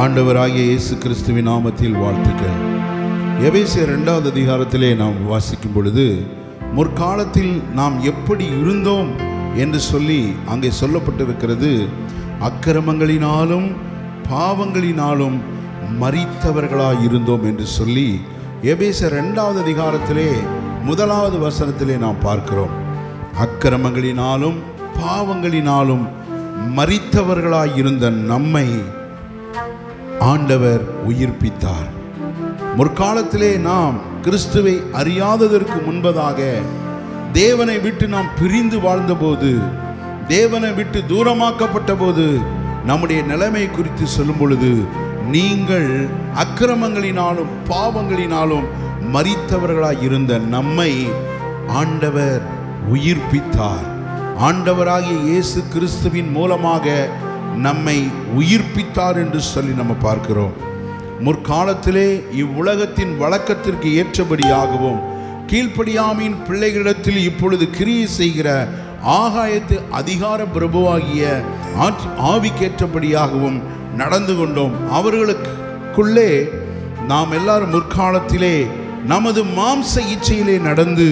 ஆண்டவராகிய இயேசு கிறிஸ்துவின் நாமத்தில் வாழ்த்துக்கள். எபேசிய ரெண்டாவது அதிகாரத்திலே நாம் வாசிக்கும் பொழுது முற்காலத்தில் நாம் எப்படி இருந்தோம் என்று சொல்லி அங்கே சொல்லப்பட்டிருக்கிறது. அக்கிரமங்களினாலும் பாவங்களினாலும் மறித்தவர்களாக இருந்தோம் என்று சொல்லி எபேச ரெண்டாவது அதிகாரத்திலே முதலாவது வசனத்திலே நாம் பார்க்கிறோம். அக்கிரமங்களினாலும் பாவங்களினாலும் மறித்தவர்களாய் இருந்த நம்மை ஆண்டவர் உயிர்ப்பித்தார். முற்காலத்திலே நாம் கிறிஸ்துவை அறியாததற்கு முன்பதாக தேவனை விட்டு நாம் பிரிந்து வாழ்ந்தபோது தேவனை விட்டு தூரமாக்கப்பட்ட போது நம்முடைய நிலைமை குறித்து சொல்லும் பொழுது நீங்கள் அக்கிரமங்களினாலும் பாவங்களினாலும் மறித்தவர்களாய் இருந்த நம்மை ஆண்டவர் உயிர்ப்பித்தார். ஆண்டவராகிய இயேசு கிறிஸ்துவின் மூலமாக நம்மை உயிர்ப்பித்தார் என்று சொல்லி நம்ம பார்க்கிறோம். முற்காலத்திலே இவ்வுலகத்தின் வழக்கத்திற்கு ஏற்றபடியாகவும் கீழ்ப்படியாமையின் பிள்ளைகளிடத்தில் இப்பொழுது கிரியை செய்கிற ஆகாயத்து அதிகார பிரபுவாகிய ஆவிக்கேற்றபடியாகவும் நடந்து கொண்டோம். அவர்களுக்குள்ளே நாம் எல்லாரும் முற்காலத்திலே நமது மாம்ச இச்சையிலே நடந்து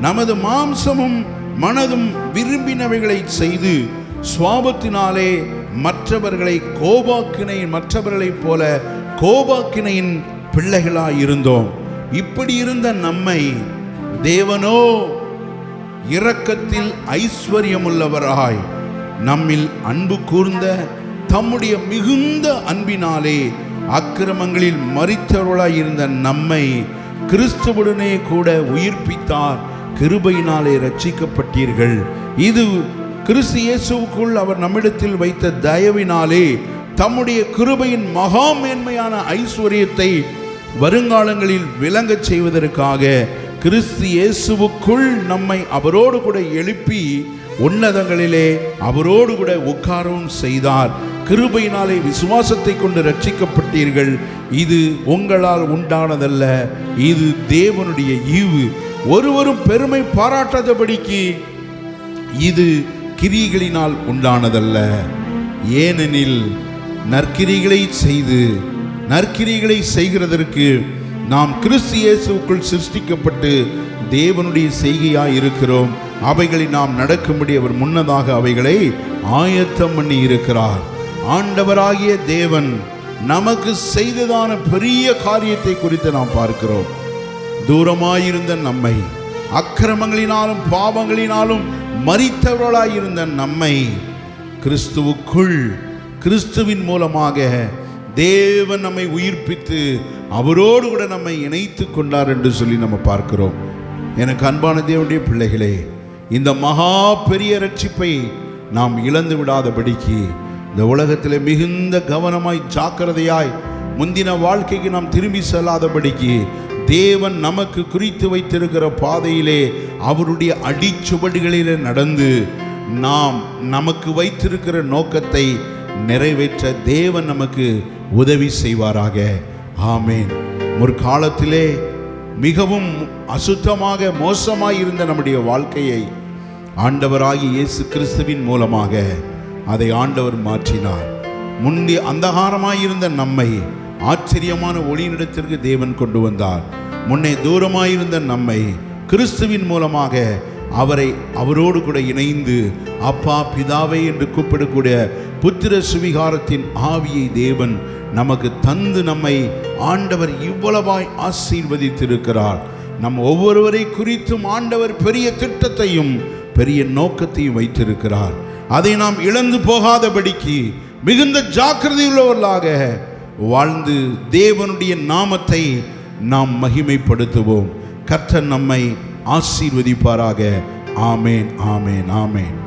நமது மாம்சமும் மனதும் விரும்பினவைகளை செய்து சுவாபத்தினாலே மற்றவர்களை கோபாக்கினை மற்றவர்களைப் போல கோபாக்கினையின் பிள்ளைகளாய் இருந்தோம். இப்படி இருந்த நம்மை தேவனோ இரக்கத்தில் ஐஸ்வர்யமுள்ளவராய் நம்மில் அன்பு கூர்ந்த தம்முடைய மிகுந்த அன்பினாலே அக்கிரமங்களில் மறித்தவர்களாய் இருந்த நம்மை கிறிஸ்துவுடனே கூட உயிர்ப்பித்தார். கிருபையினாலே ரட்சிக்கப்பட்டீர்கள். இது கிறிஸ்து இயேசுக்குள் அவர் நம்மிடத்தில் வைத்த தயவினாலே தம்முடைய கிருபையின் மகா மேன்மையான ஐஸ்வர்யத்தை வருங்காலங்களில் விளங்கச் செய்வதற்காக கிறிஸ்து இயேசுவுக்குள் நம்மை அவரோடு கூட எழுப்பி உன்னதங்களிலே அவரோடு கூட உட்காரவும் செய்தார். கிருபையினாலே விசுவாசத்தை கொண்டு ரட்சிக்கப்பட்டீர்கள் இது உங்களால் உண்டானதல்ல. இது தேவனுடைய ஈவு. ஒருவரும் பெருமை பாராட்டாதபடிக்கு இது கிரிகளினால் உண்டானதல்ல. ஏனெனில் நற்கிரிகளை செய்து நற்கிரிகளை செய்கிறதற்கு நாம் கிறிஸ்து இயேசுக்குள் சிருஷ்டிக்கப்பட்டு தேவனுடைய செய்கையாய் இருக்கிறோம் அவைகளை நாம் நடக்கும்படி அவர் முன்னதாக அவைகளை ஆயத்தம் பண்ணி இருக்கிறார். ஆண்டவராகிய தேவன் நமக்கு செய்ததான பெரிய காரியத்தை குறித்து நாம் பார்க்கிறோம். தூரமாயிருந்த நம்மை அக்கிரமங்களினாலும் பாவங்களினாலும் மறித்தவர்களாயிருந்த நம்மை கிறிஸ்துவுக்குள் கிறிஸ்துவின் மூலமாக தேவன் நம்மை உயிர்ப்பித்து அவரோடு கூட நம்மை இணைத்து கொண்டார் என்று சொல்லி நம்ம பார்க்கிறோம். எனக்கு அன்பான தேவனுடைய பிள்ளைகளே இந்த மகா பெரிய ரட்சிப்பை நாம் இழந்து விடாதபடிக்கு இந்த உலகத்தில் மிகுந்த கவனமாய் ஜாக்கிரதையாய் முந்தின வாழ்க்கைக்கு நாம் திரும்பி செல்லாதபடிக்கு தேவன் நமக்கு குறித்து வைத்திருக்கிற பாதையிலே அவருடைய அடிச்சுவடுகளிலே நடந்து நாம் நமக்கு வைத்திருக்கிற நோக்கத்தை நிறைவேற்ற தேவன் நமக்கு உதவி செய்வாராக. ஆமேன். ஒரு காலத்திலே மிகவும் அசுத்தமாக மோசமாக இருந்த நம்முடைய வாழ்க்கையை ஆண்டவராகி இயேசு கிறிஸ்துவின் மூலமாக அதை ஆண்டவர் மாற்றினார். முந்தி அந்தகாரமாயிருந்த நம்மை ஆச்சரியமான ஒளியினிடத்திற்கு தேவன் கொண்டு வந்தார். முன்னே தூரமாயிருந்த நம்மை கிறிஸ்துவின் மூலமாக அவரை அவரோடு கூட இணைந்து அப்பா பிதாவை என்று கூப்பிடக்கூடிய புத்திர சுவிகாரத்தின் ஆவியை தேவன் நமக்கு தந்து நம்மை ஆண்டவர் இவ்வளவாய் ஆசீர்வதித்திருக்கிறார். நம் ஒவ்வொருவரை குறித்தும் ஆண்டவர் பெரிய திட்டத்தையும் பெரிய நோக்கத்தையும் வைத்திருக்கிறார். அதை நாம் இழந்து போகாதபடிக்கு மிகுந்த ஜாக்கிரதையுள்ளவர்களாக வாழ்ந்து தேவனுடைய நாமத்தை நாம் மகிமைப்படுத்துவோம். கர்த்தர் நம்மை ஆசீர்வதிப்பாராக. ஆமேன் ஆமேன் ஆமேன்.